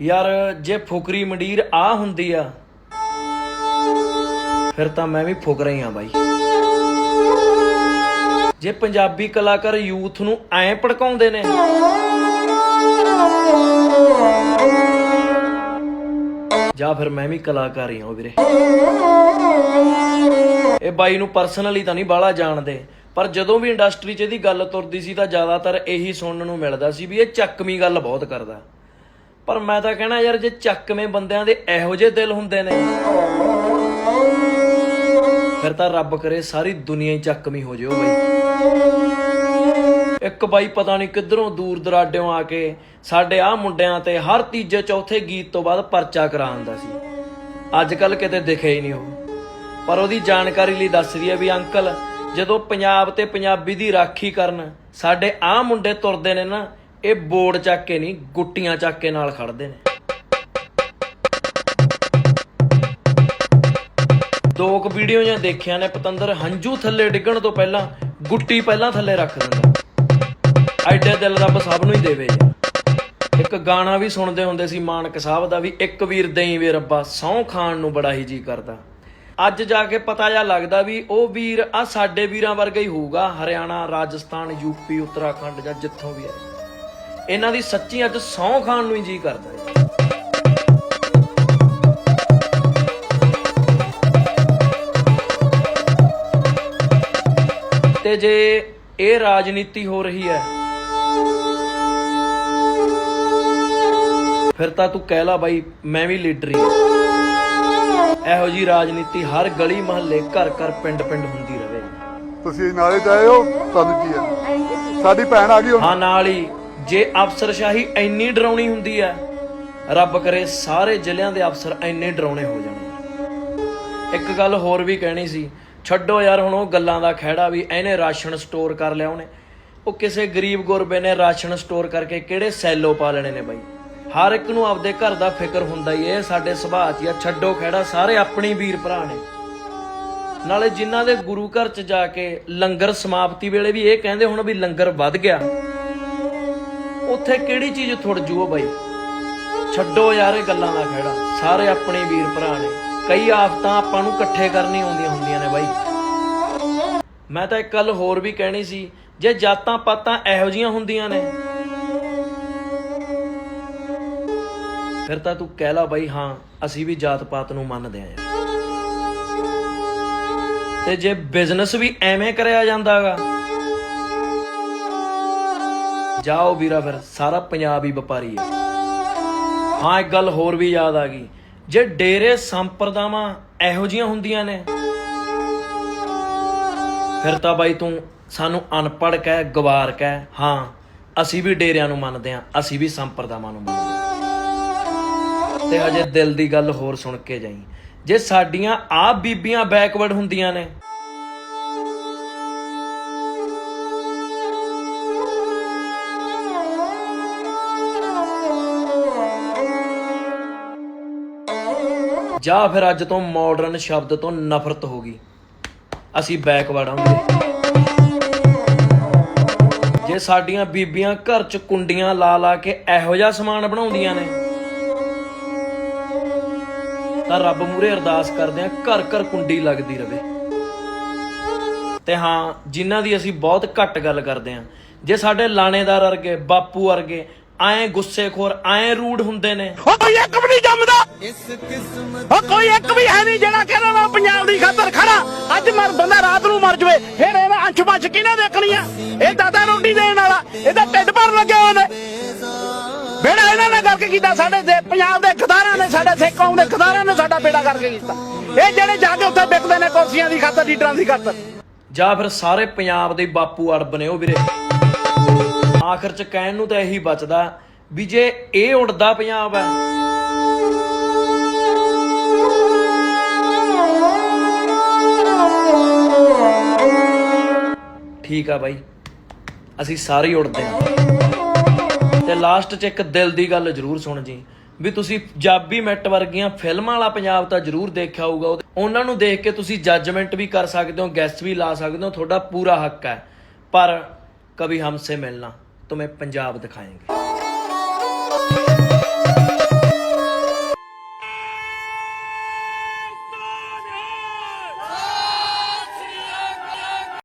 ਯਾਰ ਜੇ ਫੁਕਰੀ ਮੰਡੀਰ ਆ ਹੁੰਦੀ ਆ, ਫਿਰ ਤਾਂ ਮੈਂ ਵੀ ਫੁਕਰਾ ਹੀ ਆ ਬਾਈ। ਜੇ ਪੰਜਾਬੀ ਕਲਾਕਾਰ ਯੂਥ ਨੂੰ ਐਂ ਭੜਕਾਉਂਦੇ ਨੇ, ਜਾਂ ਫਿਰ ਮੈਂ ਵੀ ਕਲਾਕਾਰ ਹੀ ਹਾਂ ਵੀਰੇ। ਇਹ ਬਾਈ ਨੂੰ ਪਰਸਨਲੀ ਤਾਂ ਨਹੀਂ ਬਾਹਲਾ ਜਾਣਦੇ, ਪਰ ਜਦੋਂ ਵੀ ਇੰਡਸਟਰੀ 'ਚ ਇਹਦੀ ਗੱਲ ਤੁਰਦੀ ਸੀ ਤਾਂ ਜ਼ਿਆਦਾਤਰ ਇਹੀ ਸੁਣਨ ਨੂੰ ਮਿਲਦਾ ਸੀ ਵੀ ਇਹ ਚੱਕਵੀਂ ਗੱਲ ਬਹੁਤ ਕਰਦਾ। ਪਰ ਮੈਂ ਤਾਂ ਕਹਿਣਾ ਯਾਰ, ਜੇ ਚੱਕਵੇਂ ਬੰਦਿਆਂ ਦੇ ਇਹੋ ਜਿਹੇ ਦਿਲ ਹੁੰਦੇ ਨੇ, ਫਿਰ ਤਾਂ ਰੱਬ ਕਰੇ ਸਾਰੀ ਦੁਨੀਆ ਹੀ ਚੱਕਵੀਂ ਹੋ ਜਿਓ ਬਈ। ਇੱਕ ਬਾਈ ਪਤਾ ਨਹੀਂ ਕਿੱਧਰੋਂ ਦੂਰ ਦਰਾਡਿਓਂ ਆ ਕੇ ਸਾਡੇ ਆਹ ਮੁੰਡਿਆਂ ਤੇ ਹਰ ਤੀਜੇ ਚੌਥੇ ਗੀਤ ਤੋਂ ਬਾਅਦ ਪਰਚਾ ਕਰਾਉਂਦਾ ਸੀ। ਅੱਜ ਕੱਲ ਕਿਤੇ ਦਿਖੇ ਹੀ ਨਹੀਂ ਉਹ। ਪਰ ਉਹਦੀ ਜਾਣਕਾਰੀ ਲਈ ਦੱਸ ਰਹੀ ਹੈ ਵੀ ਅੰਕਲ, ਜਦੋਂ ਪੰਜਾਬ ਤੇ ਪੰਜਾਬੀ ਦੀ ਰਾਖੀ ਕਰਨ ਸਾਡੇ ਆਹ ਮੁੰਡੇ ਤੁਰਦੇ ਨੇ ਨਾ ਇਹ ਬੋਰਡ ਚੱਕ ਕੇ ਨਹੀਂ, ਗੁੱਟੀਆਂ ਚੱਕ ਕੇ ਨਾਲ ਖੜਦੇ ਨੇ। ਦੋ ਕੁ ਵੀਡੀਓ ਜਾਂ ਦੇਖਿਆ ਨੇ, ਪਤੰਦਰ ਹੰਝੂ ਥੱਲੇ ਡਿੱਗਣ ਤੋਂ ਪਹਿਲਾਂ ਗੁੱਟੀ ਪਹਿਲਾਂ ਥੱਲੇ ਰੱਖ ਦਿੰਦਾ। ਐਡੇ ਦਿਲ ਰੱਬ ਸਭ ਨੂੰ ਹੀ ਦੇਵੇ। ਇੱਕ ਗਾਣਾ ਵੀ ਸੁਣਦੇ ਹੁੰਦੇ ਸੀ ਮਾਨਕ ਸਾਹਿਬ ਦਾ ਵੀ, ਇੱਕ ਵੀਰ ਦੇਈ ਵੇ ਰੱਬਾ, ਸਹੁੰ ਖਾਣ ਨੂੰ ਬੜਾ ਹੀ ਜੀ ਕਰਦਾ। ਅੱਜ ਜਾ ਕੇ ਪਤਾ ਜਾ ਲੱਗਦਾ ਵੀ ਉਹ ਵੀਰ ਆ ਸਾਡੇ ਵੀਰਾਂ ਵਰਗਾ ਹੀ ਹੋਊਗਾ, ਹਰਿਆਣਾ, ਰਾਜਸਥਾਨ ਯੂਪੀ ਉੱਤਰਾਖੰਡ ਜਾਂ ਜਿੱਥੋਂ ਵੀ ਆਏ ਇਹਨਾਂ ਦੀ ਸੱਚੀ ਅੱਜ ਸਹੁੰ ਖਾਣ ਨੂੰ ਹੀ ਜੀ ਕਰਦਾ ਹੈ। ਤੇ ਜੇ ਇਹ ਰਾਜਨੀਤੀ ਹੋ ਰਹੀ ਹੈ ਫਿਰ ਤਾਂ ਤੂੰ ਕਹਿ ਲਾ ਬਾਈ ਮੈਂ ਵੀ ਲੀਡਰ ਹੀ ਹਾਂ। ਇਹੋ ਜੀ ਰਾਜਨੀਤੀ ਹਰ ਗਲੀ ਮਹੱਲੇ ਘਰ ਘਰ ਪਿੰਡ ਪਿੰਡ ਹੁੰਦੀ ਰਹੇ ਤੁਸੀਂ ਨਾਲੇ ਹੋ ਤੁਹਾਨੂੰ ਕੀ ਆ ਸਾਡੀ ਭੈਣ ਆ ਗਈ ਹੁਣ। ਹਾਂ ਨਾਲ ਹੀ। ਜੇ ਅਫਸਰਸ਼ਾਹੀ ਇੰਨੀ ਡਰਾਉਣੀ ਹੁੰਦੀ ਹੈ, ਰੱਬ ਕਰੇ ਸਾਰੇ ਜ਼ਿਲ੍ਹਿਆਂ ਦੇ ਅਫਸਰ ਇੰਨੇ ਡਰਾਉਣੇ ਹੋ ਜਾਣ। ਇੱਕ ਗੱਲ ਹੋਰ ਵੀ ਕਹਿਣੀ ਸੀ, ਛੱਡੋ ਯਾਰ ਹੁਣ ਉਹ ਗੱਲਾਂ ਦਾ ਖਹਿੜਾ ਵੀ ਇਹਨੇ ਰਾਸ਼ਨ ਸਟੋਰ ਕਰ ਲਿਆ ਉਹਨੇ। ਉਹ ਕਿਸੇ ਗਰੀਬ ਗੁਰਬੇ ਨੇ ਰਾਸ਼ਨ ਸਟੋਰ ਕਰਕੇ ਕਿਹੜੇ ਸੈਲੋ ਪਾ ਲੈਣੇ ਨੇ ਬਾਈ? ਹਰ ਇੱਕ ਨੂੰ ਆਪਦੇ ਘਰ ਦਾ ਫਿਕਰ ਹੁੰਦਾ ਹੀ, ਇਹ ਸਾਡੇ ਸੁਭਾਅ 'ਚ ਆ, ਛੱਡੋ ਖਹਿੜਾ, ਸਾਰੇ ਆਪਣੇ ਵੀਰ ਭਰਾ ਨੇ। ਨਾਲੇ ਜਿਨ੍ਹਾਂ ਦੇ ਗੁਰੂ ਘਰ 'ਚ ਜਾ ਕੇ ਲੰਗਰ ਸਮਾਪਤੀ ਵੇਲੇ ਵੀ ਇਹ ਕਹਿੰਦੇ ਹੁਣ ਵੀ ਲੰਗਰ ਵੱਧ ਗਿਆ। ਉੱਥੇ ਕਿਹੜੀ ਚੀਜ਼ ਥੁੜ ਜੂ ਉਹ ਬਾਈ? ਛੱਡੋ ਯਾਰ ਇਹ ਗੱਲਾਂ ਦਾ ਖੜਾ ਸਾਰੇ ਆਪਣੇ ਵੀਰ ਭਰਾ ਨੇ। ਕਈ ਆਫਤਾਂ ਆਪਾਂ ਨੂੰ ਇਕੱਠੇ ਕਰਨੀ ਆਉਂਦੀਆਂ ਹੁੰਦੀਆਂ ਨੇ ਬਾਈ। ਮੈਂ ਤਾਂ ਇੱਕ ਗੱਲ ਹੋਰ ਵੀ ਕਹਿਣੀ ਸੀ, ਜੇ ਜਾਤਾਂ ਪਾਤਾਂ ਇਹੋ ਜੀਆਂ ਹੁੰਦੀਆਂ ਨੇ, ਫਿਰ ਤਾਂ ਤੂੰ ਕਹਿ ਲਾ ਬਾਈ, ਹਾਂ, ਅਸੀਂ ਵੀ ਜਾਤ ਪਾਤ ਨੂੰ ਮੰਨਦੇ ਆ ਤੇ ਜੇ ਬਿਜ਼ਨਸ ਵੀ ਐਵੇਂ ਕਰਿਆ ਜਾਂਦਾਗਾ ਜਾਓ ਵੀਰਾ ਫਿਰ, ਸਾਰਾ ਪੰਜਾਬ ਹੀ ਵਪਾਰੀ ਹੈ। ਹਾਂ, ਇੱਕ ਗੱਲ ਹੋਰ ਵੀ ਯਾਦ ਆ ਗਈ। ਜੇ ਡੇਰੇ ਸੰਪਰਦਾਵਾਂ ਇਹੋ ਜੀਆਂ ਹੁੰਦੀਆਂ ਨੇ, ਫਿਰ ਤਾਂ ਬਾਈ ਤੂੰ ਸਾਨੂੰ ਅਨਪੜ੍ਹ ਕਹਿ, ਗਵਾਰ ਕਹਿ, ਹਾਂ, ਅਸੀਂ ਵੀ ਡੇਰਿਆਂ ਨੂੰ ਮੰਨਦੇ ਹਾਂ, ਅਸੀਂ ਵੀ ਸੰਪਰਦਾਵਾਂ ਨੂੰ ਮੰਨਦੇ ਹਾਂ। ਤੇ ਹਜੇ ਦਿਲ ਦੀ ਗੱਲ ਹੋਰ ਸੁਣ ਕੇ ਜਾਈ। ਜੇ ਸਾਡੀਆਂ ਆਪ ਬੀਬੀਆਂ ਬੈਕਵਰਡ ਹੁੰਦੀਆਂ ਨੇ ਜਾਂ ਫਿਰ ਅੱਜ ਤੋਂ ਮਾਡਰਨ ਸ਼ਬਦ ਤੋਂ ਨਫ਼ਰਤ ਹੋ ਗਈ। ਅਸੀਂ ਬੈਕਵਰਡ ਆਉਂਦੇ ਜੇ ਸਾਡੀਆਂ ਬੀਬੀਆਂ ਘਰ 'ਚ ਕੁੰਡੀਆਂ ਲਾ ਲਾ ਕੇ ਇਹੋ ਜਿਹਾ ਸਮਾਨ ਬਣਾਉਂਦੀਆਂ ਨੇ, ਤਾਂ ਰੱਬ ਮੂਰੇ ਅਰਦਾਸ ਕਰਦੇ ਆ ਘਰ ਘਰ ਕੁੰਡੀ ਲੱਗਦੀ ਰਵੇ। ਤੇ ਹਾਂ, ਜਿਨ੍ਹਾਂ ਦੀ ਅਸੀਂ ਬਹੁਤ ਘੱਟ ਗੱਲ ਕਰਦੇ ਆ ਜੇ ਸਾਡੇ ਲਾਣੇਦਾਰ ਵਰਗੇ, ਬਾਪੂ ਵਰਗੇ ਐਂ ਗੁੱਸੇਖੋਰ ਐਂ ਰੂਡ ਹੁੰਦੇ ਨੇ। ਉਹ ਕੋਈ ਇੱਕ ਵੀ ਨਹੀਂ ਜੰਮਦਾ। ਉਹ ਕੋਈ ਇੱਕ ਵੀ ਹੈ ਨਹੀਂ ਜਿਹੜਾ ਕਹਿੰਦਾ ਮੈਂ ਪੰਜਾਬ ਦੀ ਖਾਤਰ ਖੜਾ। ਅੱਜ ਮਰ ਬੰਦਾ ਰਾਤ ਨੂੰ ਮਰ ਜਵੇ ਫਿਰ ਇਹਦਾ ਅੰਸ਼ ਪੰਛ ਕਿਹਨੇ ਦੇਖਣੀ ਆ? ਇਹ ਦਾਦਾ ਰੋਟੀ ਦੇਣ ਵਾਲਾ ਇਹਦਾ ਢਿੱਡ ਭਰ ਲੱਗਿਆ ਉਹਨੇ ਬੇੜਾ ਇਹਨਾਂ ਨੇ ਕਰਕੇ ਕੀਤਾ ਸਾਡੇ ਦੇ ਪੰਜਾਬ ਦੇ ਖਦਾਰਾਂ ਨੇ ਸਾਡੇ ਸਿੱਖ ਕੌਮ ਦੇ ਖਦਾਰਾਂ ਨੇ ਸਾਡਾ ਬੇੜਾ ਕਰਕੇ ਕੀਤਾ। ਇਹ ਜਿਹੜੇ ਜਾ ਕੇ ਉੱਥੇ ਵਿਕਦੇ ਨੇ ਕੁਰਸੀਆਂ ਦੀ ਖਾਤਰ ਲੀਡਰਾਂ ਦੀ ਖਾਤਰ। ਜਾਂ ਫਿਰ ਸਾਰੇ ਪੰਜਾਬ ਦੇ ਬਾਪੂ ਅੜਬ ਨੇ ਉਹ ਵੀਰੇ। ਆਖਰ ਚ ਕਹਿਣ ਨੂੰ ਤਾਂ ਇਹੀ ਬਚਦਾ ਵੀ ਜੇ ਇਹ ਉੱਡਦਾ ਪੰਜਾਬ ਹੈ। ਠੀਕ ਆ ਬਾਈ। ਅਸੀਂ ਸਾਰੇ ਉੱਡਦੇ ਹਾਂ। ਤੇ ਲਾਸਟ 'ਚ ਇੱਕ ਦਿਲ ਦੀ ਗੱਲ ਜ਼ਰੂਰ ਸੁਣ ਜੀ। ਵੀ ਤੁਸੀਂ ਜਾਬੀ ਮੈਟ ਵਰਗੀਆਂ ਫਿਲਮਾਂ ਵਾਲਾ ਪੰਜਾਬ ਤਾਂ ਜ਼ਰੂਰ ਦੇਖਿਆ ਹੋਊਗਾ। ਉਹਨਾਂ ਨੂੰ ਦੇਖ ਕੇ ਤੁਸੀਂ ਜੱਜਮੈਂਟ ਵੀ ਕਰ ਸਕਦੇ ਹੋ ਗੈਸ ਵੀ ਲਾ ਸਕਦੇ ਹੋ। ਤੁਹਾਡਾ ਪੂਰਾ ਹੱਕ ਹੈ। ਪਰ ਕभी ਹਮਸੇ ਮਿਲਣਾ। तुम्हें पंजाब दिखाएंगे